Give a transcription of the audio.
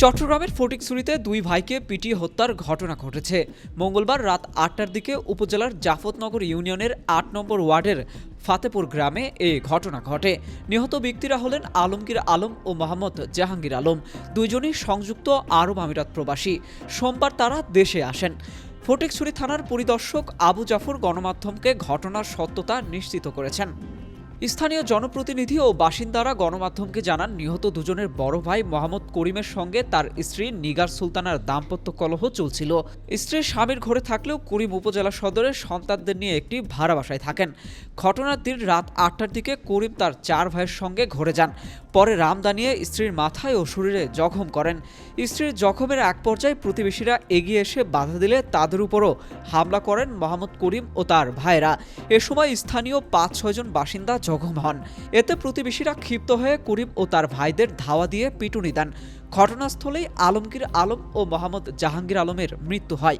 চট্টগ্রামের ফটিকছড়িতে দুই ভাইকে পিটিয়ে হত্যার ঘটনা ঘটেছে। মঙ্গলবার রাত আটটার দিকে উপজেলার জাফতনগর ইউনিয়নের আট নম্বর ওয়ার্ডের ফাতেপুর গ্রামে এই ঘটনা ঘটে। নিহত ব্যক্তিরা হলেন আলমগীর আলম ও মোহাম্মদ জাহাঙ্গীর আলম। দুইজনই সংযুক্ত আরব আমিরাত প্রবাসী। সোমবার তারা দেশে আসেন। ফটিকছড়ি থানার পরিদর্শক আবু জাফর গণমাধ্যমকে ঘটনার সত্যতা নিশ্চিত করেছেন। স্থানীয় জনপ্রতিনিধি ও বাসিন্দারা গণমাধ্যমকে জানান, নিহত দুজনের বড় ভাই মোহাম্মদ করিমের সঙ্গে তার স্ত্রী নিগার সুলতানার দাম্পত্য কলহ চলছিল। স্ত্রীর স্বামীর ঘরে থাকলেও করিম উপজেলা সদরের সন্তানদের নিয়ে একটি ভাড়া বাসায় থাকেন। ঘটনার দিন রাত আটটার দিকে করিম তার চার ভাইয়ের সঙ্গে ঘরে যান। পরে রামদানিয়ে স্ত্রীর মাথায় ও শরীরে জখম করেন। স্ত্রীর জখমের এক পর্যায়ে প্রতিবেশীরা এগিয়ে এসে বাধা দিলে তাদের উপরও হামলা করেন মোহাম্মদ করিম ও তার ভাইরা এ সময় স্থানীয় পাঁচ ছয়জন বাসিন্দা জখম হন এতে প্রতিবেশীরা ক্ষিপ্ত হয়ে করিম ও তার ভাইদের ধাওয়া দিয়ে পিটুনি দেন। ঘটনাস্থলেই আলমগীর আলম ও মোহাম্মদ জাহাঙ্গীর আলমের মৃত্যু হয়।